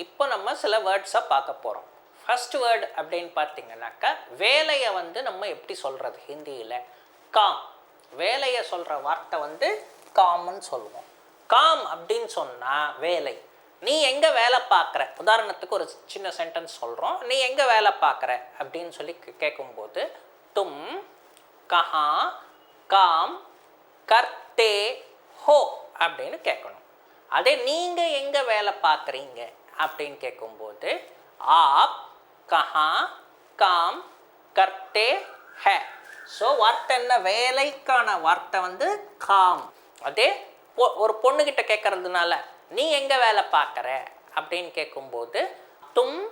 இப்போ நம்ம சில வேர்ட்ஸை பார்க்க போகிறோம் ஃபர்ஸ்ட் வேர்டு அப்படின்னு பார்த்தீங்கன்னாக்கா வேலையை வந்து நம்ம எப்படி சொல்கிறது ஹிந்தியில்? காம் வேலையை சொல்கிற வார்த்தை வந்து காம்னு சொல்லுவோம். காம் அப்படின்னு சொன்னால் வேலை. நீ எங்கே வேலை பார்க்குற? உதாரணத்துக்கு ஒரு சின்ன சென்டென்ஸ் சொல்கிறோம் நீ எங்கே வேலை பார்க்குற? அப்படின்னு சொல்லி கே- கேட்கும்போது தும் கஹா காம் கர்த்தே ஹோ அப்படின்னு கேட்கணும். அதே நீங்கள் எங்கே வேலை பார்க்குறீங்க? அப்படின்னு கேட்கும்போது ஆப் கஹா காம் கர்த்தே ஹே. ஸோ வார்த்தை என்ன? வேலைக்கான வார்த்தை வந்து காம். அதே பொ- ஒரு பொண்ணுக்கிட்ட கேட்கறதுனால நீ எங்கே வேலை பார்க்குற? அப்படின்னு கேட்கும்போது தும்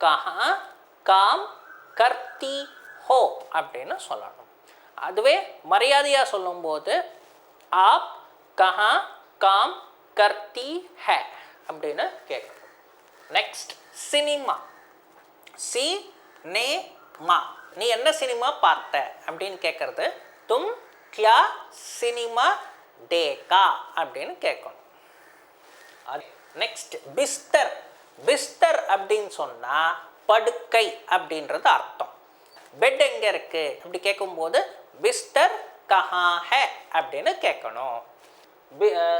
கஹா காம் கர்த்தி ஹோ அப்படின்னு சொல்லணும். அதுவே மரியாதையாக சொல்லும்போது ஆப் கஹா காம் கர்த்தி ஹே அப்படின்னு கேட்கணும். நெக்ஸ்ட் சினிமா சி நே மா நீ என்ன சினிமா பார்த்த அப்படின்னு கேட்குறது தும் கியா சினிமா டேகா அப்படின்னு கேட்கணும் நெக்ஸ்ட் பிஸ்தர். பிஸ்தர் அப்படின்னு சொன்னால் படுக்கை அப்படின்றது அர்த்தம். பெட் எங்கே இருக்கு? அப்படி கேட்கும்போது பிஸ்தர் கஹா ஹே அப்படின்னு கேட்கணும்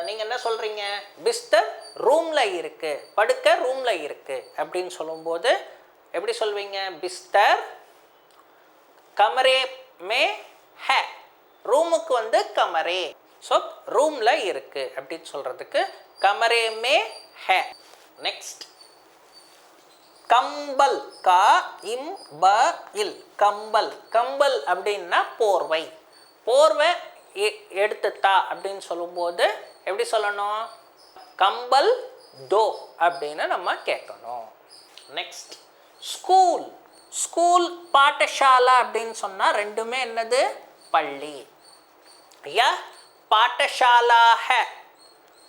நீங்கள் என்ன சொல்கிறீங்க பிஸ்தர் ரூமில் இருக்குது படுக்க ரூமில் இருக்குது அப்படின்னு சொல்லும்போது எப்படி சொல்வீங்க? பிஸ்தர் கமரே மே ஹே. ரூமுக்கு வந்து கமரே. ஸோ ரூமில் இருக்குது அப்படின்னு சொல்கிறதுக்கு கமரே மே ஹே. நெக்ஸ்ட் கம்பல் கா இம் ப இல். கம்பல். கம்பல் அப்படின்னா போர்வை. போர்வை எ- எடுத்துத்தா அப்படின்னு சொல்லும்போது எப்படி சொல்லணும்? கம்பல் தோ அப்படின்னு நம்ம கேட்கணும். நெக்ஸ்ட் ஸ்கூல் ஸ்கூல் பாட்டசாலா அப்படின்னு சொன்னால் ரெண்டுமே என்னது? பள்ளி. யா பாட்டசாலா ஹே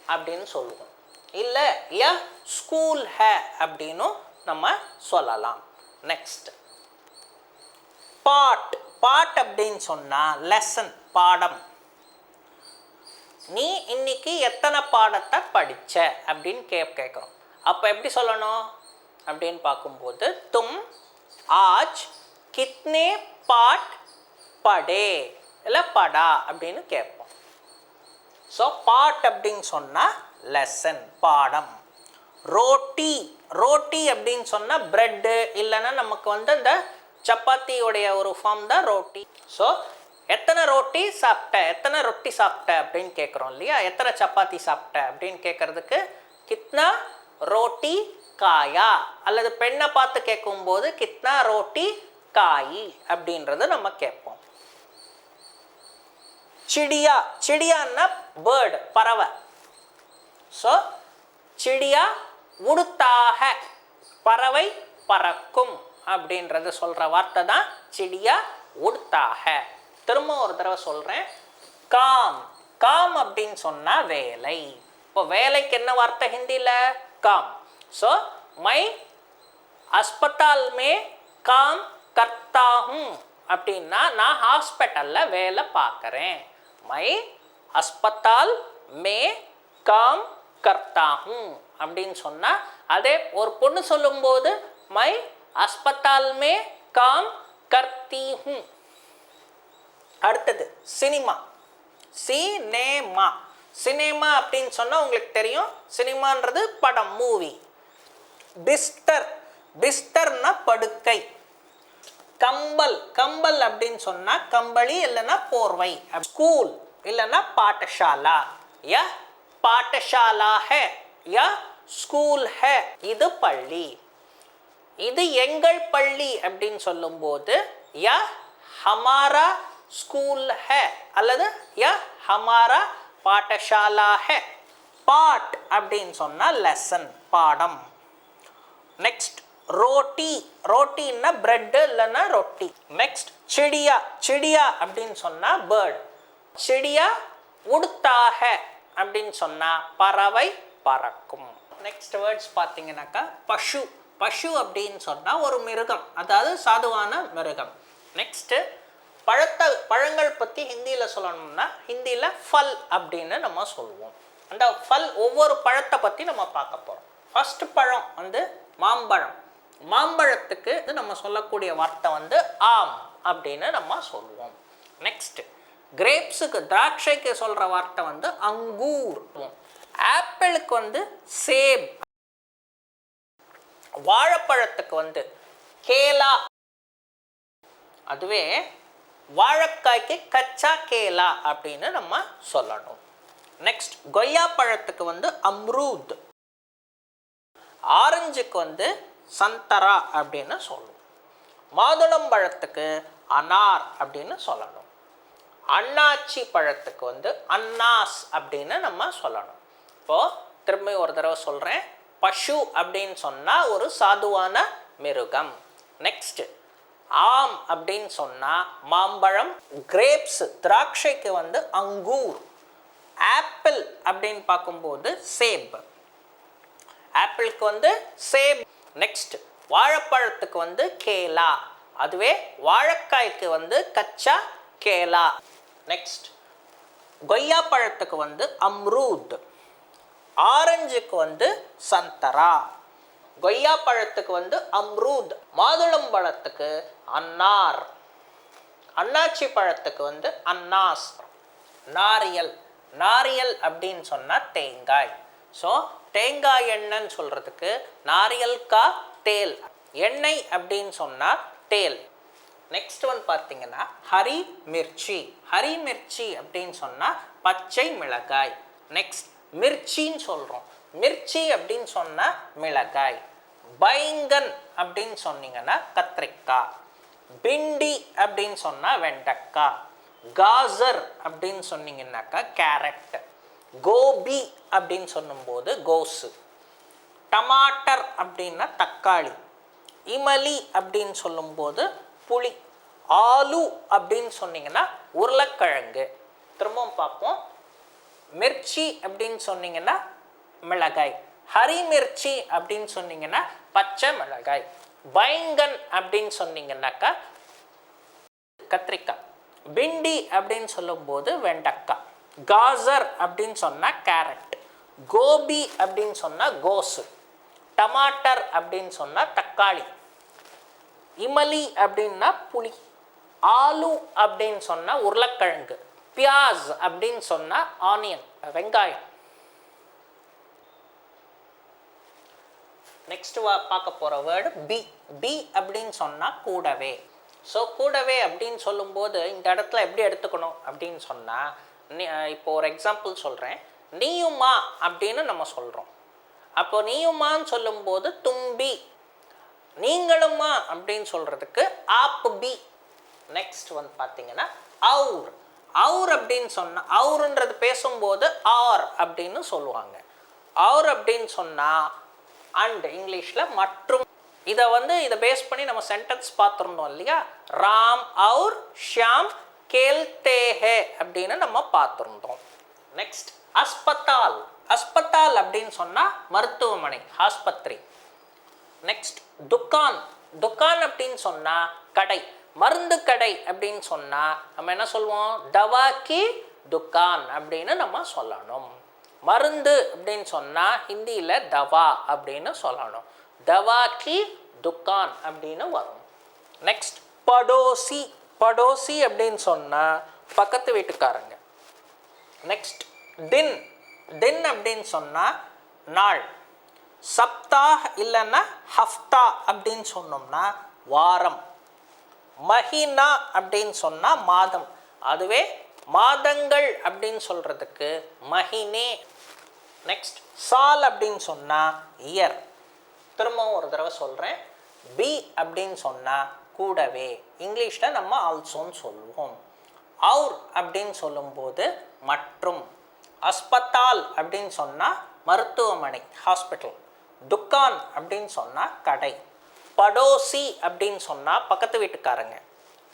அப்படின்னு சொல்லுவோம். இல்லை யா ஸ்கூல் ஹ அப்படின்னும் நம்ம சொல்லலாம். நெக்ஸ்ட் பாட். பாட் அப்படின்னு சொன்னால் லெசன் பாடம். நீ இன்னைக்கு எத்தனை பாடத்தை படிச்ச? அப்படின்னு கே கேட்குறோம். அப்போ எப்படி சொல்லணும்? அப்படின்னு பார்க்கும்போது தும் ஆஜ் கித்னே பாட் படே இல்லை படா அப்படின்னு கேட்போம். ஸோ பாட் அப்படின்னு சொன்னால் லெசன் பாடம். ரோட்டி ரோட்டி அப்படின்னு சொன்னால் ப்ரெட்டு இல்லைன்னா நமக்கு வந்து இந்த சப்பாத்தியுடைய ஒரு ஃபார்ம் தான் ரோட்டி. ஸோ எத்தனை ரோட்டி சாப்பிட்ட எத்தனை ரொட்டி சாப்பிட்ட அப்படின்னு கேட்குறோம் இல்லையா? எத்தனை சப்பாத்தி சாப்பிட்ட அப்படின்னு கேட்குறதுக்கு கித்னா ரோட்டி காயா? அல்லது பெண்ணை பார்த்து கேட்கும்போது கித்னா ரோட்டி காயி அப்படின்றத நம்ம கேட்போம். சிடியா சிடியான்னா பேர்டு பறவை. ஸோ சிடியா உடுத்தாக பறவை பறக்கும் அப்படின்றத சொல்கிற வார்த்தை தான் சிடியா உடுத்தாக. திரும்ப ஒரு தடவை சொல்கிறேன் காம். காம் அப்படின்னு சொன்னால் வேலை. இப்போ வேலைக்கு என்ன வார்த்தை ஹிந்தியில்? காம். ஸோ மை ஹஸ்பத்தால் மே காம் கர்த்தாகும். அப்படின்னா நான் ஹாஸ்பிட்டலில் வேலை பார்க்குறேன். மை ஹஸ்பத்தால் மே காம் கர்த்தாகும். அப்படின்னு சொன்னால் அதே ஒரு பொண்ணு சொல்லும்போது மை ஹஸ்பத்தால் மே காம் கர்த்தி ஹூ அடுத்தது சினிமா. சினேமா. சினிமா அப்படின்னு சொன்னால் உங்களுக்கு தெரியும். சினிமான்றது படம் மூவி பிஸ்தர். பிஸ்தர்னா படுக்கை. கம்பல். கம்பல் அப்படின்னு சொன்னால் கம்பளி இல்லைன்னா போர்வை. ஸ்கூல் இல்லைன்னா பாட்டசாலா யா? பாட்டசாலா ஹே யா? ஸ்கூல் ஹே இது பள்ளி. இது எங்கள் பள்ளி அப்படின்னு சொல்லும்போது யா? ஹமாரா ஸ்கூல் ஹே அல்லது யா ஹமாரா பாட்டசாலா ஹே பாட் அப்படின்னு சொன்னால் லெசன் பாடம். நெக்ஸ்ட் ரோட்டி. ரோட்டின்னா பிரெட்டு இல்லைன்னா ரொட்டி. நெக்ஸ்ட் செடியா. செடியா அப்படின்னு சொன்னால் பேர்ட் செடியா உடுத்தாக அப்படின்னு சொன்னால் பறவை பறக்கும். நெக்ஸ்ட் வேர்ட்ஸ் பார்த்தீங்கன்னாக்கா பஷு பஷு அப்படின்னு சொன்னால் ஒரு மிருகம் அதாவது சாதுவான மிருகம். நெக்ஸ்ட்டு பழத்த பழங்கள் பற்றி ஹிந்தியில் சொல்லணும்னா ஹிந்தியில் ஃபல் அப்படின்னு நம்ம சொல்லுவோம். அந்த ஃபல் ஒவ்வொரு பழத்தை பற்றி நம்ம பார்க்க போகிறோம் ஃபர்ஸ்ட் பழம் வந்து மாம்பழம். மாம்பழத்துக்கு இது நம்ம சொல்லக்கூடிய வார்த்தை வந்து ஆம் அப்படின்னு நம்ம சொல்லுவோம். நெக்ஸ்ட் கிரேப்ஸுக்கு திராட்சைக்கு சொல்கிற வார்த்தை வந்து அங்கூர். ஆப்பிளுக்கு வந்து சேப். வாழைப்பழத்துக்கு வந்து கேலா. அதுவே வாழைக்காய்க்கு கச்சா கேலா அப்படின்னு நம்ம சொல்லணும். நெக்ஸ்ட் கொய்யா பழத்துக்கு வந்து அம்ரூத். ஆரஞ்சுக்கு வந்து சந்தரா அப்படின்னு சொல்லுவோம். மாதுளம்பழத்துக்கு அனார் அப்படின்னு சொல்லணும். அண்ணாச்சி பழத்துக்கு வந்து அன்னாஸ் அப்படின்னு நம்ம சொல்லணும். இப்போது திரும்ப ஒரு தடவை சொல்கிறேன் பஷு அப்படின்னு சொன்னால் ஒரு சாதுவான மிருகம். நெக்ஸ்ட்டு ஆம் அப்படின்னு சொன்னால் மாம்பழம் கிரேப்ஸ் திராட்சைக்கு வந்து அங்கூர் ஆப்பிள் அப்படின்னு பார்க்கும்போது சேப். ஆப்பிளுக்கு வந்து சேப். நெக்ஸ்ட் வாழைப்பழத்துக்கு வந்து கேலா. அதுவே வாழைக்காய்க்கு வந்து கச்சா கேலா. நெக்ஸ்ட் கொய்யா பழத்துக்கு வந்து அம்ரூத். ஆரஞ்சுக்கு வந்து சந்தரா. கொய்யா பழத்துக்கு வந்து அம்ரூத் மாதுளம் பழத்துக்கு அன்னார். அன்னாச்சி பழத்துக்கு வந்து அன்னாஸ். நாரியல். நாரியல் அப்படின்னு சொன்னால் தேங்காய். ஸோ தேங்காய் எண்ணெய்ன்னு சொல்கிறதுக்கு நாரியல் கா தேல். எண்ணெய் அப்படின்னு சொன்னால் தேல். நெக்ஸ்ட் ஒன் பார்த்தீங்கன்னா ஹரி மிர்ச்சி. ஹரி மிர்ச்சி அப்படின்னு சொன்னால் பச்சை மிளகாய். நெக்ஸ்ட் மிர்ச்சின்னு சொல்கிறோம் மிர்ச்சி அப்படின்னு சொன்னால் மிளகாய். பைங்கன் அப்படின்னு சொன்னீங்கன்னா கத்திரிக்காய் பிண்டி அப்படின்னு சொன்னால் வெண்டைக்காய் காசர் அப்படின்னு சொன்னீங்கன்னாக்கா கேரட் கோபி அப்படின்னு சொல்லும்போது கோஸு டமாட்டர் அப்படின்னா தக்காளி இமலி அப்படின்னு சொல்லும்போது புளி ஆலு அப்படின்னு சொன்னீங்கன்னா உருளைக்கிழங்கு. திரும்பவும் பார்ப்போம். மிர்ச்சி அப்படின்னு சொன்னீங்கன்னா மிளகாய். ஹரிமிர்ச்சி அப்படின்னு சொன்னீங்கன்னா பச்சை மிளகாய். பயங்கன் அப்படின்னு சொன்னீங்கன்னாக்கா கத்திரிக்காய். பிண்டி அப்படின்னு சொல்லும்போது வெண்டக்காய். காசர் அப்படின்னு சொன்னால் கேரட். கோபி அப்படின்னு சொன்னால் கோசு. டமாட்டர் அப்படின்னு சொன்னால் தக்காளி. இமலி அப்படின்னா புளி. ஆலு அப்படின்னு சொன்னால் உருளைக்கிழங்கு. பியாஸ் அப்படின்னு சொன்னால் ஆனியன் வெங்காயம். நெக்ஸ்ட் வா பார்க்க போகிற வேர்டு பி பி அப்படின்னு சொன்னால் கூடவே. ஸோ கூடவே அப்படின்னு சொல்லும்போது இந்த இடத்துல எப்படி எடுத்துக்கணும் அப்படின்னு சொன்னால் நீ இப்போ ஒரு எக்ஸாம்பிள் சொல்கிறேன் நீயுமா அப்படின்னு நம்ம சொல்கிறோம் அப்போ நீயுமான்னு சொல்லும்போது தும்பி. நீங்களுமா அப்படின்னு சொல்கிறதுக்கு ஆப் பி நெக்ஸ்ட் வந்து பார்த்தீங்கன்னா அவுர் அவுர் அப்படின்னு சொன்னால் அவுருன்றது பேசும்போது ஆர் அப்படின்னு சொல்லுவாங்க. அவர் அப்படின்னு சொன்னால் அண்ட் இங்கிலீஷில் மற்றும் இதை வந்து இதை பேஸ் பண்ணி நம்ம சென்டென்ஸ் பார்த்துருந்தோம் இல்லையா? ராம் அவுர் ஷியாம் கேல்தே ஹே அப்படின்னு நம்ம பார்த்துருந்தோம். நெக்ஸ்ட் அஸ்பத்தால் அஸ்பத்தால் அப்படின்னு சொன்னால் மருத்துவமனை ஆஸ்பத்திரி. நெக்ஸ்ட் துக்கான். துக்கான் அப்படின்னு சொன்னால் கடை. மருந்து கடை அப்படின்னு சொன்னால் நம்ம என்ன சொல்லுவோம் தவாக்கி துக்கான் அப்படின்னு நம்ம சொல்லணும். மருந்து அப்படின்னு சொன்னால் ஹிந்தியில் தவா அப்படின்னு சொல்லணும். தவாக்கி துக்கான் அப்படின்னு வரும். நெக்ஸ்ட் படோசி. படோசி அப்படின்னு சொன்னால் பக்கத்து வீட்டுக்காரங்க. நெக்ஸ்ட் தின் தின் அப்படின்னு சொன்னால் நாள். சப்தா இல்லைன்னா ஹஃப்தா அப்படின்னு சொன்னோம்னா வாரம். மஹினா அப்படின்னு சொன்னால் மாதம். அதுவே மாதங்கள் அப்படின்னு சொல்கிறதுக்கு மஹினே நெக்ஸ்ட் சால் அப்படின்னு சொன்னால் இயர். திரும்பவும் ஒரு தடவை சொல்கிறேன் பி அப்படின்னு சொன்னால் கூடவே. இங்கிலீஷில் நம்ம ஆல்சோன்னு சொல்லுவோம். அவுர் அப்படின்னு சொல்லும்போது மற்றும். அஸ்பத்தால் அப்படின்னு சொன்னால் மருத்துவமனை ஹாஸ்பிட்டல் துக்கான் அப்படின்னு சொன்னால் கடை. படோசி அப்படின்னு சொன்னால் பக்கத்து வீட்டுக்காரங்க.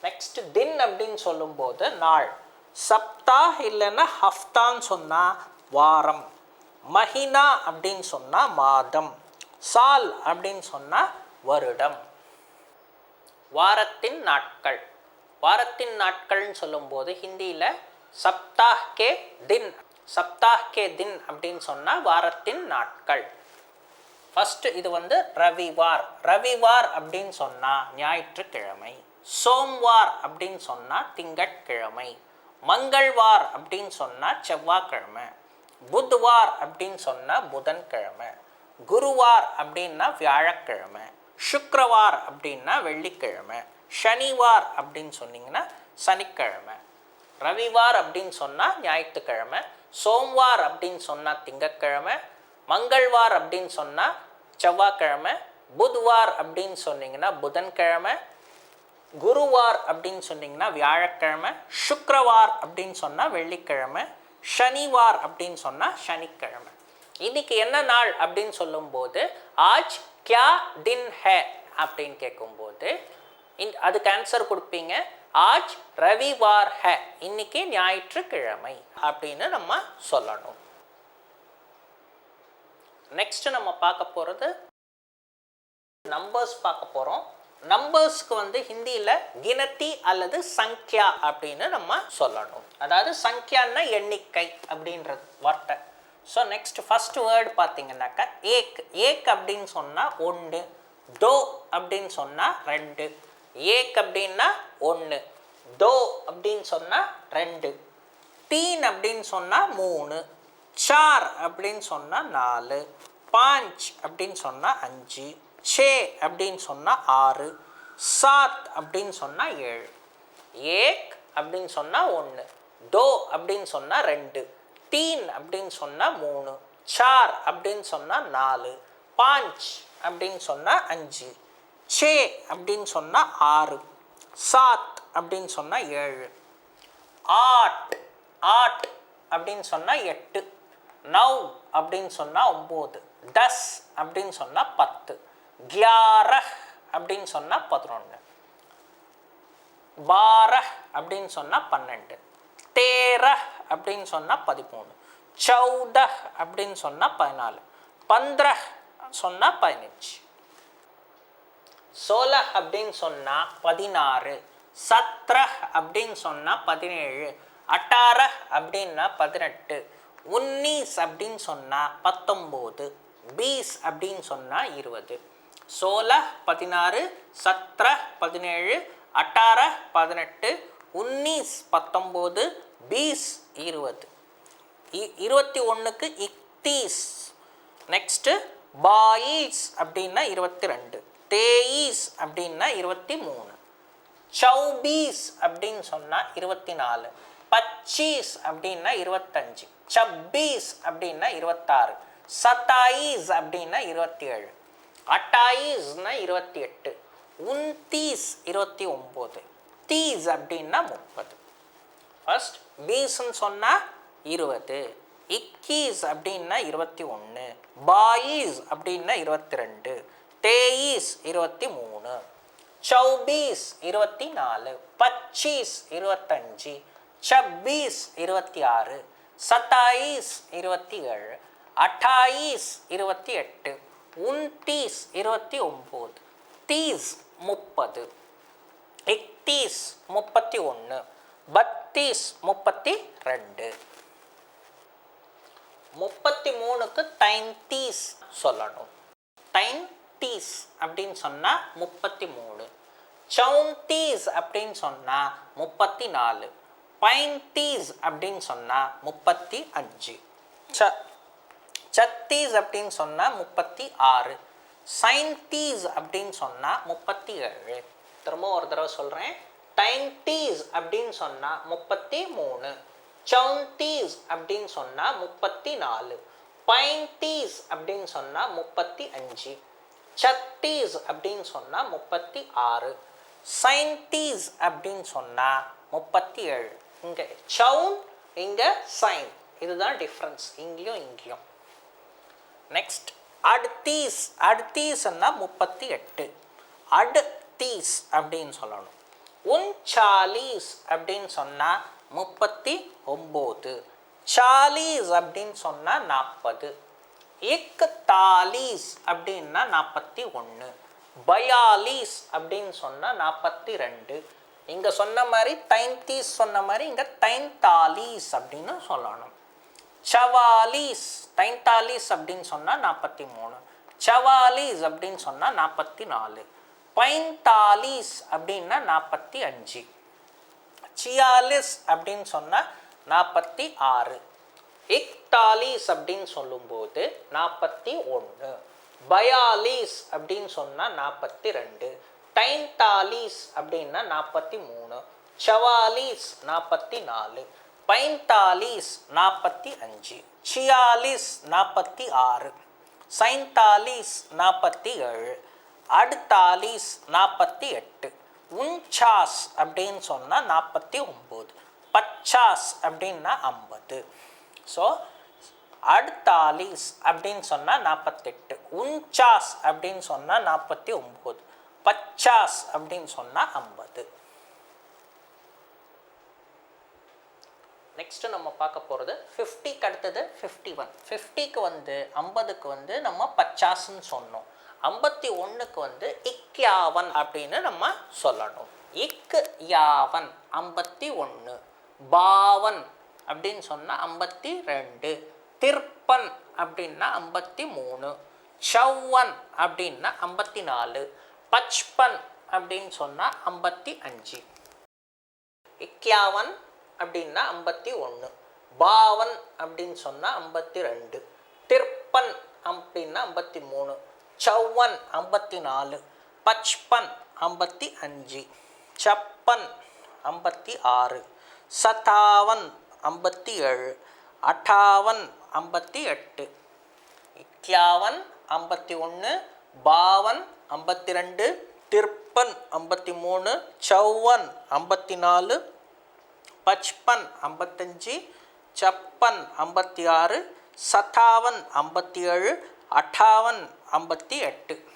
நெக்ஸ்ட் தின் அப்படின்னு சொல்லும்போது நாள். சப்தா இல்லைன்னா ஹஃப்தான்னு சொன்னால் வாரம். மஹினா அப்படின்னு சொன்னால் மாதம். சால் அப்படின்னு சொன்னால் வருடம். வாரத்தின் நாட்கள். வாரத்தின் நாட்கள்னு சொல்லும்போது ஹிந்தியில் சப்தாஹ் கே தின். சப்தாஹ் கே தின் அப்படின்னு சொன்னால் வாரத்தின் நாட்கள். ஃபஸ்ட்டு இது வந்து ரவிவார். ரவிவார் அப்படின்னு சொன்னால் ஞாயிற்றுக்கிழமை. சோம்வார் அப்படின்னு சொன்னால் திங்கட்கிழமை. மங்கள்வார் அப்படின்னு சொன்னால் செவ்வாய்க்கிழமை. புத்வார் அப்படின்னு சொன்னால் புதன்கிழமை. குருவார் அப்படின்னா வியாழக்கிழமை. சுக்ரவார் அப்படின்னா வெள்ளிக்கிழமை. சனிவார் அப்படின்னு சொன்னீங்கன்னா சனிக்கிழமை. ரவிவார் அப்படின்னு சொன்னால் ஞாயிற்றுக்கிழமை. சோம்வார் அப்படின்னு சொன்னால் திங்கட்கிழமை மங்கள்வார் அப்படின்னு சொன்னால் செவ்வாய்க்கிழமை. புத்வார் அப்படின்னு சொன்னீங்கன்னா புதன்கிழமை. குருவார் அப்படின்னு சொன்னீங்கன்னா வியாழக்கிழமை சுக்கரவார் அப்படின்னு சொன்னால் வெள்ளிக்கிழமை சனிவார் அப்படின்னு சொன்னால் சனிக்கிழமை. இன்னைக்கு என்ன நாள் அப்படின்னு சொல்லும்போது ஆஜ் கியா தின் ஹே அப்படின்னு கேட்கும்போது இன் அதுக்கு ஆன்சர் கொடுப்பீங்க. ஆஜ் ரவிவார் ஹ இன்னைக்கு ஞாயிற்றுக்கிழமை அப்படின்னு நம்ம சொல்லணும். நெக்ஸ்ட் நம்ம பார்க்க போகிறது நம்பர்ஸ் பார்க்க போகிறோம் நம்பர்ஸ்க்கு வந்து ஹிந்தியில் கினத்தி அல்லது சங்கியா அப்படின்னு நம்ம சொல்லணும். அதாவது சங்கியான்னா எண்ணிக்கை அப்படின்றது வார்த்தை. ஸோ நெக்ஸ்ட் ஃபர்ஸ்ட் வேர்டு பார்த்தீங்கன்னாக்கா ஏக். ஏக் அப்படின்னு சொன்னால் ஒன்று டோ அப்படின்னு சொன்னால் ரெண்டு. ஏக் அப்படின்னா ஒன்று டோ அப்படின்னு சொன்னால் ரெண்டு. தீன் அப்படின்னு சொன்னால் மூணு. சார் அப்படின்னு சொன்னால் நாலு. பாஞ்ச் அப்படின்னு சொன்னால் அஞ்சு. சே அப்படின்னு சொன்னால் ஆறு சாத் அப்படின்னு சொன்னால் ஏழு ஏக் அப்படின்னு சொன்னால் ஒன்று டோ அப்படின்னு சொன்னால் ரெண்டு தீன் அப்படின்னு சொன்னால் மூணு சார் அப்படின்னு சொன்னால் நாலு பாஞ்ச் அப்படின்னு சொன்னால் அஞ்சு சே அப்படின்னு சொன்னால் ஆறு சாத் அப்படின்னு சொன்னால் ஏழு ஆட் ஆட் அப்படின்னு சொன்னால் எட்டு நவ் அப்படின்னு சொன்னால் ஒம்பது தஸ் அப்படின்னு சொன்னால் பத்து கியாரஹ் அப்படின்னு சொன்னால் பதினொன்று பாரஹ் அப்படின்னு சொன்னால் பன்னெண்டு. தேரஹ் அப்படின்னு சொன்னால் பதிமூணு. சௌதஹ் அப்படின்னு சொன்னால் பதினாலு. பந்திரஹ் சொன்னால் பதினஞ்சு. சோலஹ் அப்படின்னு சொன்னால் பதினாறு. சத்ரஹ் அப்படின்னு சொன்னால் பதினேழு. அட்டாரஹ் அப்படின்னா பதினெட்டு. உன்னீஸ் அப்படின்னு சொன்னால் பத்தொம்போது. பீஸ் அப்படின்னு சொன்னால் இருபது. சோழ பதினாறு சத்ர பதினேழு அட்டார பதினெட்டு உன்னீஸ் பத்தொம்போது பீஸ் இருபது. இ- இருபத்தி ஒன்றுக்கு இக்தீஸ். நெக்ஸ்ட்டு பாயீஸ் அப்படின்னா இருபத்தி ரெண்டு தேயீஸ் அப்படின்னா இருபத்தி மூணு சௌபீஸ் அப்படின்னு சொன்னால் இருபத்தி நாலு பச்சீஸ் அப்படின்னா இருபத்தஞ்சு. சப்பீஸ் அப்படின்னா இருபத்தாறு. சத்தாயீஸ் அப்படின்னா இருபத்தி ஏழு அட்டாயிஸ்னா இருபத்தி எட்டு உன்தீஸ் இருபத்தி ஒம்பது தீஸ் அப்படின்னா முப்பது. ஃபர்ஸ்ட் பீஸ்ன்னு சொன்னால் இருபது இக்கீஸ் அப்படின்னா இருபத்தி ஒன்று பாயீஸ் அப்படின்னா இருபத்தி ரெண்டு தேயீஸ் இருபத்தி மூணு சௌபீஸ் இருபத்தி நாலு பச்சீஸ் இருபத்தஞ்சி சப்பீஸ் இருபத்தி ஆறு சத்தாயிஸ் இருபத்தி ஏழு அட்டாயீஸ் இருபத்தி எட்டு உன்தீஸ் இருபத்தி ஒம்பது. தீஸ் முப்பது. இக்தீஸ் முப்பத்தி ஒன்று பத்தீஸ் முப்பத்தி ரெண்டு. முப்பத்தி மூணுக்கு தைன்தீஸ் சொல்லணும். தைன்தீஸ் அப்படின்னு சொன்னால் முப்பத்தி மூணு. சவுந்தீஸ் அப்படின்னு சொன்னால் முப்பத்தி நாலு. பைன்தீஸ் அப்படின்னு சொன்னால் முப்பத்தி அஞ்சு. ச சத்தீஸ் அப்படின்னு சொன்னால் முப்பத்தி ஆறு. சைன்டீஸ் அப்படின்னு சொன்னால் முப்பத்தி ஏழு. திரும்ப ஒரு தடவை சொல்கிறேன் டைன்டீஸ் அப்படின்னு சொன்னால் முப்பத்தி மூணு. சவுண்டீஸ் அப்படின்னு சொன்னால் முப்பத்தி நாலு. பைன்டீஸ் அப்படின்னு சொன்னால் முப்பத்தி அஞ்சு. சத்தீஸ் அப்படின்னு சொன்னால் முப்பத்தி ஆறு. சைன்டீஸ் அப்படின்னு சொன்னால் முப்பத்தி ஏழு. இங்கே சவுன் இங்கே சைன். இதுதான் டிஃப்ரென்ஸ் இங்கேயும் இங்கேயும். நெக்ஸ்ட் அடுத்தீஸ். அடுத்தீஸ்ன்னா முப்பத்தி எட்டு. அடுத்தீஸ் அப்படின்னு சொல்லணும். உன்சாலீஸ் அப்படின்னு சொன்னால் முப்பத்தி ஒம்பது. சாலீஸ் அப்படின்னு சொன்னால் நாற்பது. இக்கத்தாலீஸ் அப்படின்னா நாற்பத்தி ஒன்று பயாலீஸ் அப்படின்னு சொன்னால் நாற்பத்தி ரெண்டு. இங்கே சொன்ன மாதிரி தைன்தீஸ் சொன்ன மாதிரி இங்கே தைந்தாலீஸ் அப்படின்னு சொல்லணும். சவாலீஸ் தைந்தாலீஸ் அப்படின்னு சொன்னால் நாற்பத்தி மூணு சவாலீஸ் அப்படின்னு சொன்னால் நாற்பத்தி நாலு பைந்தாலீஸ் அப்படின்னா நாற்பத்தி அஞ்சு சியாலிஸ் அப்படின்னு சொன்னால் நாற்பத்தி ஆறு இக்தாலீஸ் அப்படின்னு சொல்லும்போது நாற்பத்தி ஒன்று பயாலீஸ் அப்படின்னு சொன்னால் நாற்பத்தி ரெண்டு டைன்தாலீஸ் அப்படின்னா நாற்பத்தி மூணு சவாலீஸ் நாற்பத்தி நாலு பைந்தாலிஸ் நாற்பத்தி அஞ்சு. சியாலிஸ் நாற்பத்தி ஆறு. சைந்தாலிஸ் நாற்பத்தி ஏழு. அடுத்தாலிஸ் நாற்பத்தி எட்டு. உன்சாஸ் அப்படின்னு சொன்னால் நாற்பத்தி ஒம்பது. பச்சாஸ் அப்படின்னா ஐம்பது. ஸோ அடுத்தாலிஸ் அப்படின்னு சொன்னால் நாற்பத்தெட்டு. உன்சாஸ் அப்படின்னு சொன்னால் நாற்பத்தி ஒம்பது. பச்சாஸ் அப்படின்னு சொன்னால் ஐம்பது. நெக்ஸ்ட்டு நம்ம பார்க்க போகிறது ஃபிஃப்டிக்கு அடுத்தது ஃபிஃப்டி ஒன் ஃபிஃப்டிக்கு வந்து ஐம்பதுக்கு வந்து நம்ம பச்சாஸ்ன்னு சொன்னோம். ஐம்பத்தி ஒன்றுக்கு வந்து இக்யாவன் அப்படின்னு நம்ம சொல்லணும். இக்கு யாவன் ஐம்பத்தி ஒன்று பாவன் அப்படின்னு சொன்னால் ஐம்பத்தி ரெண்டு. திருப்பன் அப்படின்னா ஐம்பத்தி மூணு. சவ்வன் அப்படின்னா ஐம்பத்தி நாலு. பச்பன் அப்படின்னு சொன்னால் ஐம்பத்தி அஞ்சு. இக்யாவன் அப்படின்னா ஐம்பத்தி ஒன்று பாவன் அப்படின்னு சொன்னால் ஐம்பத்தி ரெண்டு. திர்பன் அப்படின்னா ஐம்பத்தி மூணு. சௌவன் ஐம்பத்தி நாலு. பச்பன் ஐம்பத்தி அஞ்சு. சப்பன் ஐம்பத்தி ஆறு. சதாவன் ஐம்பத்தி ஏழு. அட்டாவன் ஐம்பத்தி எட்டு. இக்யாவன் ஐம்பத்தி ஒன்று. பாவன் ஐம்பத்தி ரெண்டு. திருப்பன் ஐம்பத்தி மூணு. சௌவன் ஐம்பத்தி நாலு. பச்பன் ஐம்பத்தஞ்சு சப்பன் ஐம்பத்தி ஆறு சதாவன் ஐம்பத்தி ஏழு அட்டாவன் ஐம்பத்தி எட்டு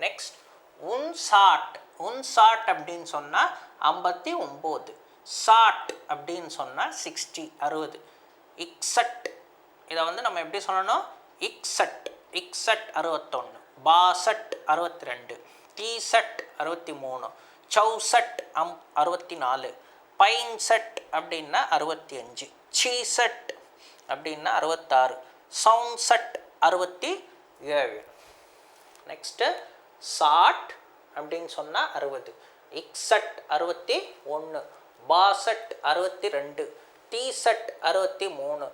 நெக்ஸ்ட் உன் சாட் உன் சாட் அப்படின்னு சொன்னால் ஐம்பத்தி ஒம்பது சாட் அப்படின்னு சொன்னால் சிக்ஸ்டி அறுபது. இக்ஸட் இதை வந்து நம்ம எப்படி சொல்லணும்? இக்ஸட் இக்ஸட் அறுபத்தொன்று பாசட் அறுபத்தி ரெண்டு டீசட் அறுபத்தி மூணு சௌசட் அம் அறுபத்தி நாலு பைன்செட் அப்படின்னா அறுபத்தி அஞ்சு. சீசெட் அப்படின்னா அறுபத்தாறு. சவுண்ட்செட் அறுபத்தி ஏழு. நெக்ஸ்ட்டு சாட் அப்படின்னு சொன்னால் அறுபது. இக்ஸட் அறுபத்தி ஒன்று பாசட் அறுபத்தி ரெண்டு. டீசெட் அறுபத்தி மூணு.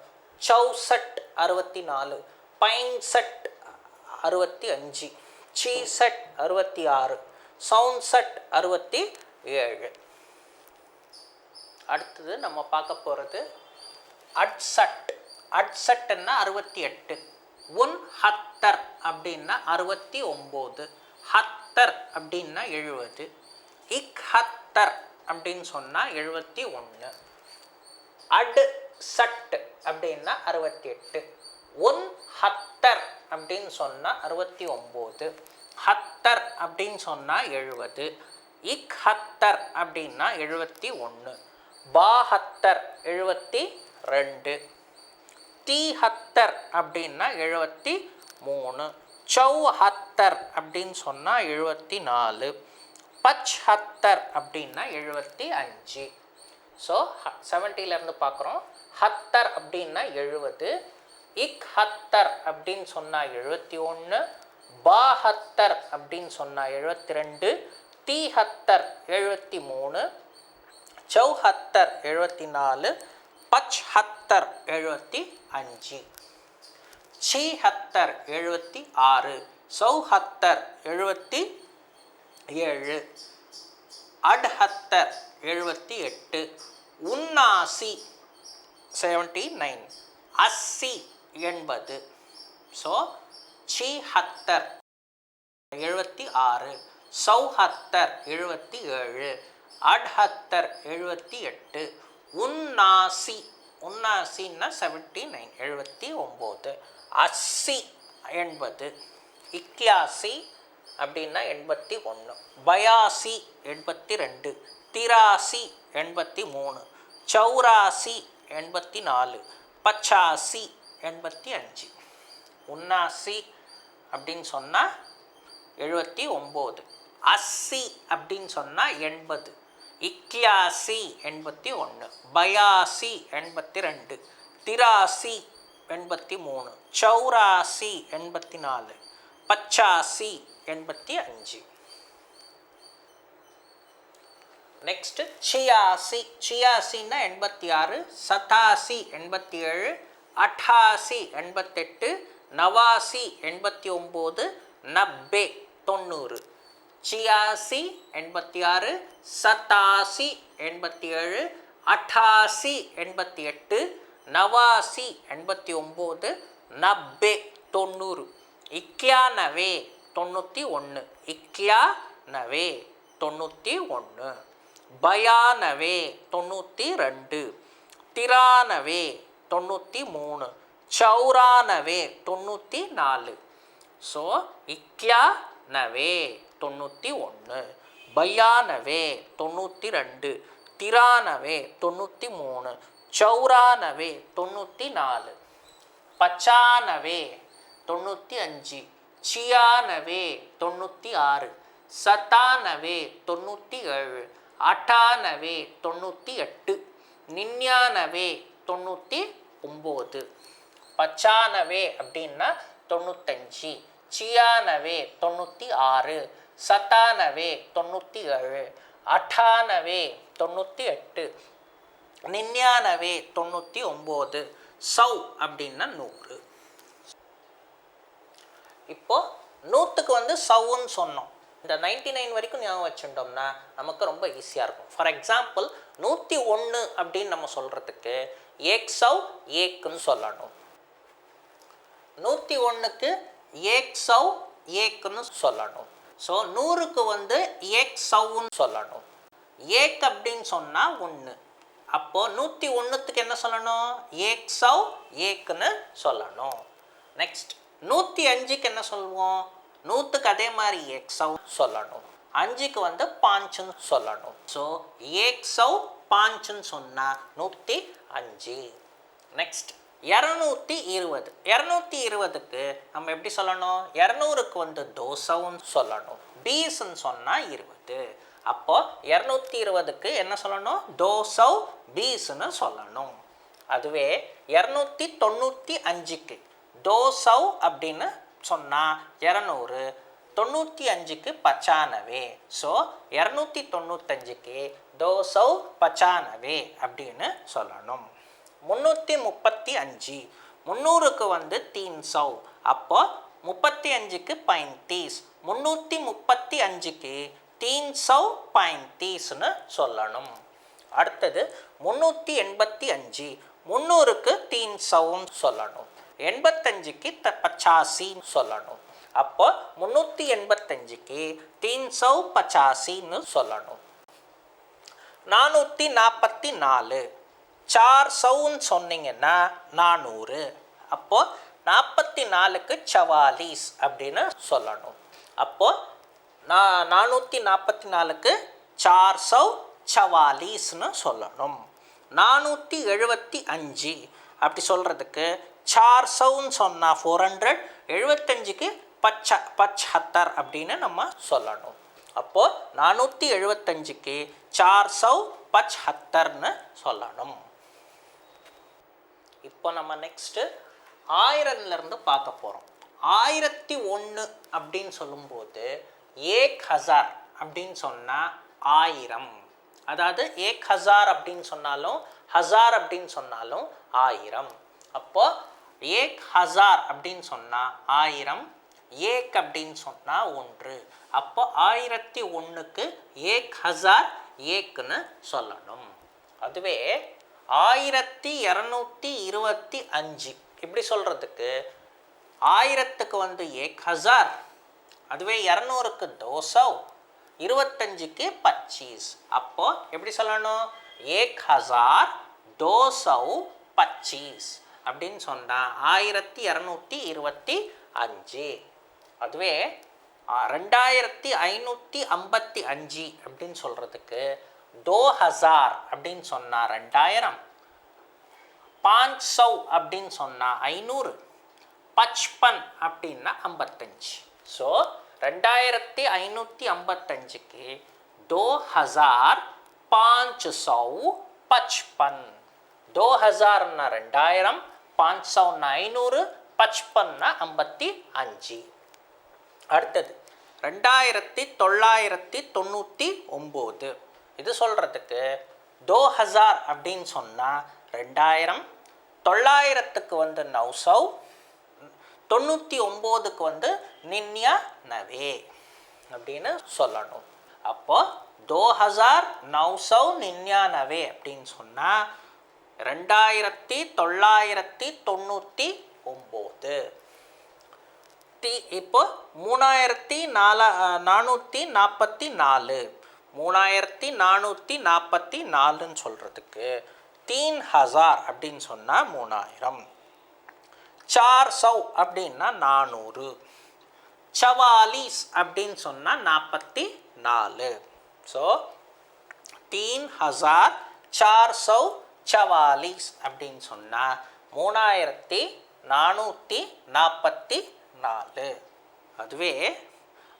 சவுசட் அறுபத்தி நாலு. பைன்செட் அறுபத்தி அஞ்சு. சீசட் அறுபத்தி ஆறு. சவுண்ட்செட் அறுபத்தி ஏழு. அடுத்தது நம்ம பார்க்க போகிறது அட்சட். அட்சட்டுன்னா அறுபத்தி எட்டு. உன் ஹத்தர் அப்படின்னா அறுபத்தி ஒம்பது. ஹத்தர் அப்படின்னா எழுபது. இக் ஹத்தர் அப்படின்னு சொன்னால் எழுபத்தி ஒன்று. அடு சட் அப்படின்னா அறுபத்தி எட்டு. ஒன் ஹத்தர் அப்படின்னு சொன்னால் அறுபத்தி ஒம்பது. ஹத்தர் அப்படின்னு சொன்னால் எழுபது. இக் ஹத்தர் அப்படின்னா எழுபத்தி ஒன்று. பாஹத்தர் எழுபத்தி ரெண்டு. தீஹத்தர் அப்படின்னா எழுபத்தி மூணு. சௌஹத்தர் அப்படின்னு சொன்னால் எழுபத்தி நாலு. பச்ஹத்தர் அப்படின்னா எழுபத்தி அஞ்சு. ஸோ செவன்ட்டிலேருந்து பார்க்குறோம். ஹத்தர் அப்படின்னா எழுபது இக் ஹத்தர் அப்படின்னு சொன்னால் எழுபத்தி ஒன்று. பாஹத்தர் அப்படின்னு சொன்னால் எழுபத்தி ரெண்டு. தீஹத்தர் எழுபத்தி மூணு. சௌஹத்தர் எழுபத்தி நாலு பச்ஹத்தர் எழுபத்தி அஞ்சு ஷீஹத்தர் எழுபத்தி ஆறு சௌஹத்தர் எழுபத்தி ஏழு அட்ஹத்தர் எழுபத்தி எட்டு உன்னாசி செவன்டி நைன் அஸ்ஸி எண்பது ஸோ ஷீஹத்தர் எழுபத்தி ஆறு சௌஹத்தர் எழுபத்தி ஏழு அட்ஹத்தர் எழுபத்தி எட்டு. உன்னாசி. உன்னாசின்னா செவன்டி நைன் எழுபத்தி ஒம்பது. அஸ்ஸி எண்பது இக்யாசி அப்படின்னா எண்பத்தி ஒன்று. பயாசி எண்பத்தி ரெண்டு. திராசி எண்பத்தி மூணு. சௌராசி எண்பத்தி நாலு. பச்சாசி எண்பத்தி அஞ்சு. உன்னாசி அப்படின்னு சொன்னால் எழுபத்தி ஒம்பது. அஸ்ஸி அப்படின்னு சொன்னால் எண்பது. இக்யாசி எண்பத்தி ஒன்று பயாசி எண்பத்தி ரெண்டு திராசி எண்பத்தி மூணு சௌராசி எண்பத்தி நாலு பச்சாசி எண்பத்தி அஞ்சு. நெக்ஸ்ட் சியாசி. சியாசின்னா எண்பத்தி ஆறு சதாசி எண்பத்தி ஏழு அட்டாசி எண்பத்தெட்டு நவாசி எண்பத்தி ஒம்பது நப்பே தொண்ணூறு. சியாசி எண்பத்தி ஆறு சத்தாசி எண்பத்தி ஏழு அட்டாசி எண்பத்தி எட்டு நவாசி எண்பத்தி ஒம்பது நப்பே தொண்ணூறு. இக்யானவே தொண்ணூற்றி ஒன்று இக்யானவே தொண்ணூற்றி ஒன்று பயானவே தொண்ணூற்றி ரெண்டு திரானவே தொண்ணூற்றி மூணு சௌரானவே தொண்ணூற்றி நாலு ஸோ இக்யானவே தொண்ணூற்றி ஒன்று பயானவே தொண்ணூற்றி ரெண்டு. திரானவே தொண்ணூற்றி மூணு. சௌரானவே தொண்ணூற்றி நாலு. பச்சானவே தொண்ணூற்றி அஞ்சு. சியானவே தொண்ணூற்றி ஆறு. சத்தானவே தொண்ணூற்றி ஏழு. அட்டானவே தொண்ணூற்றி எட்டு. நின்யானவே தொண்ணூற்றி ஒம்பது. பச்சானவே அப்படின்னா தொண்ணூத்தஞ்சு. சியானவே தொண்ணூற்றி ஆறு. சத்தானவே தொண்ணூற்றி ஏழு அட்டானவே தொண்ணூற்றி எட்டு நின்யானவே தொண்ணூற்றி ஒம்பது சௌ அப்படின்னா நூறு. இப்போ நூற்றுக்கு வந்து சவுன்னு சொன்னோம். இந்த நைன்டி நைன் வரைக்கும் ஞாபகம் வச்சுட்டோம்னா நமக்கு ரொம்ப ஈஸியாக இருக்கும். ஃபார் எக்ஸாம்பிள் நூற்றி ஒன்று அப்படின்னு நம்ம சொல்கிறதுக்கு ஏக் சவ் ஏக்குன்னு சொல்லணும். நூற்றி ஒன்றுக்கு ஏக் சவ் ஏக்குன்னு சொல்லணும். ஸோ நூறுக்கு வந்து ஏக் சவுன்னு சொல்லணும். ஏக் அப்படின்னு சொன்னால் ஒன்று அப்போது நூற்றி ஒன்றுத்துக்கு என்ன சொல்லணும்? ஏக் சவ் ஏக்குன்னு சொல்லணும். நெக்ஸ்ட் நூற்றி அஞ்சுக்கு என்ன சொல்லுவோம் நூற்றுக்கு அதே மாதிரி ஏக் சவ் சொல்லணும். அஞ்சுக்கு வந்து பாஞ்சுன்னு சொல்லணும். ஸோ ஏக் சவ் பாஞ்சுன்னு சொன்னால் நூற்றி அஞ்சு. நெக்ஸ்ட் இரநூத்தி இருபது. இரநூத்தி இருபதுக்கு நம்ம எப்படி சொல்லணும்? இரநூறுக்கு வந்து தோசவுன்னு சொல்லணும். பீஸ்ன்னு சொன்னால் இருபது. அப்போ இரநூத்தி இருபதுக்கு என்ன சொல்லணும்? தோசை பீஸ்ன்னு சொல்லணும். அதுவே இரநூத்தி தொண்ணூற்றி அஞ்சுக்கு. தோசை அப்படின்னு சொன்னால் இரநூறு. தொண்ணூற்றி அஞ்சுக்கு பச்சானவே. ஸோ இரநூத்தி தொண்ணூத்தஞ்சுக்கு தோசை பச்சானவே அப்படின்னு சொல்லணும். முந்நூற்றி முப்பத்தி அஞ்சு. முந்நூறுக்கு வந்து தீன் சவ் அப்போ முப்பத்தி அஞ்சுக்கு பைன்தீஸ். முந்நூற்றி முப்பத்தி அஞ்சுக்கு தீன் சவ் பைன்தீஸ்னு சொல்லணும். அடுத்தது முந்நூற்றி எண்பத்தி அஞ்சு. முந்நூறுக்கு தீன் சவுன்னு சொல்லணும். எண்பத்தஞ்சுக்கு த பச்சாசின்னு சொல்லணும். அப்போ முந்நூற்றி எண்பத்தஞ்சுக்கு தீன் சவ் பச்சாசின்னு சொல்லணும். நானூற்றி நாற்பத்தி நாலு. சார் சவுன்னு சொன்னீங்கன்னா நானூறு. அப்போது நாற்பத்தி நாலுக்கு சவாலிஸ் அப்படின்னு சொல்லணும். அப்போது நான் நானூற்றி நாற்பத்தி நாலுக்கு சார் சவ் சவாலிஸ்னு சொல்லணும். நானூற்றி எழுபத்தி அஞ்சு அப்படி சொல்கிறதுக்கு சார் சவுன்னு சொன்னால் ஃபோர் ஹண்ட்ரட் எழுபத்தஞ்சுக்கு பச்ச பச்சத்தர் அப்படின்னு நம்ம சொல்லணும். அப்போது நானூற்றி எழுபத்தஞ்சுக்கு சார் சவ் பச்சத்தர்னு சொல்லணும். இப்போ நம்ம நெக்ஸ்ட்டு ஆயிரம்லேருந்து பார்க்க போகிறோம் ஆயிரத்தி ஒன்று அப்படின்னு சொல்லும்போது ஏக் ஹசார் அப்படின்னு சொன்னால் ஆயிரம். அதாவது ஏக் ஹசார் அப்படின்னு சொன்னாலும் ஹசார் அப்படின்னு சொன்னாலும் ஆயிரம். அப்போ ஏக் ஹசார் அப்படின்னு சொன்னால் ஆயிரம் ஏக் அப்படின்னு சொன்னால் ஒன்று. அப்போ ஆயிரத்தி ஒன்றுக்கு ஏக் ஹசார் ஏக்குன்னு சொல்லணும். அதுவே ஆயிரத்தி இரநூத்தி இருபத்தி அஞ்சு. இப்படி சொல்கிறதுக்கு ஆயிரத்துக்கு வந்து ஏக் ஹசார் அதுவே இரநூறுக்கு தோசவ் இருபத்தஞ்சுக்கு பச்சீஸ். அப்போது எப்படி சொல்லணும்? ஏக் ஹசார் தோசவ் பச்சீஸ் அப்படின்னு சொன்னால் ஆயிரத்தி இரநூத்தி இருபத்தி அஞ்சு. அதுவே ரெண்டாயிரத்தி ஐநூற்றி ஐம்பத்தி அஞ்சு அப்படின்னு சொல்கிறதுக்கு தோ ஹசார் அப்படின்னு சொன்னால் ரெண்டாயிரம். பாஞ்ச் சௌ அப்படின்னு சொன்னால் ஐநூறு. பச்பன் அப்படின்னா ஐம்பத்தஞ்சு. ஸோ ரெண்டாயிரத்தி ஐநூற்றி ஐம்பத்தஞ்சுக்கு to ஹசார் Panch Chou Bachpan. To ஹசார்னா ரெண்டாயிரம் பாஞ்ச் சவுன்னா ஐநூறு பச்பன்னா ஐம்பத்தி அஞ்சு. அடுத்தது ரெண்டாயிரத்தி தொள்ளாயிரத்தி தொண்ணூற்றி ஒம்பது. இது சொல்கிறதுக்கு தோ ஹசார் அப்படின்னு சொன்னால் ரெண்டாயிரம் தொள்ளாயிரத்துக்கு வந்து நௌசவ் தொண்ணூற்றி ஒம்போதுக்கு வந்து நின்யா நவே அப்படின்னு சொல்லணும். அப்போ தோ ஹசார் நௌசவ் நின்யா நவே அப்படின்னு சொன்னால் ரெண்டாயிரத்தி தொள்ளாயிரத்தி தொண்ணூற்றி ஒம்பது தி இப்போ மூணாயிரத்தி நாலா நானூற்றி நாற்பத்தி நாலு. மூணாயிரத்தி நானூற்றி நாற்பத்தி நாலுன்னு சொல்கிறதுக்கு தீன் ஹசார் அப்படின்னு சொன்னால் மூணாயிரம். சார் சவ் அப்படின்னா நானூறு. சவாலிஸ் அப்படின்னு சொன்னால் நாற்பத்தி நாலு. ஸோ தீன் ஹசார் சார் சவ் சவாலிஸ் அப்படின்னு சொன்னால் மூணாயிரத்தி நானூற்றி நாற்பத்தி நாலு. அதுவே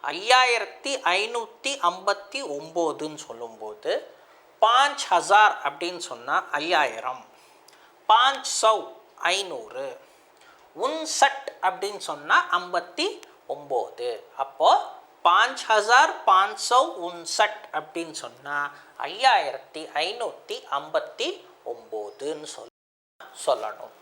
ஐயாயிரத்தி ஐநூற்றி ஐம்பத்தி ஒம்போதுன்னு சொல்லும்போது பாஞ்ச் ஹசார் அப்படின்னு சொன்னால் ஐயாயிரம். பாஞ்ச் சவ் ஐநூறு. உன்சட் அப்படின்னு சொன்னால் ஐம்பத்தி ஒம்பது. அப்போது பாஞ்ச் ஹசார் பாஞ்ச் சவ் உன்சட் அப்படின்னு சொன்னால் ஐயாயிரத்தி ஐநூற்றி ஐம்பத்தி ஒம்போதுன்னு சொல் சொல்லணும்.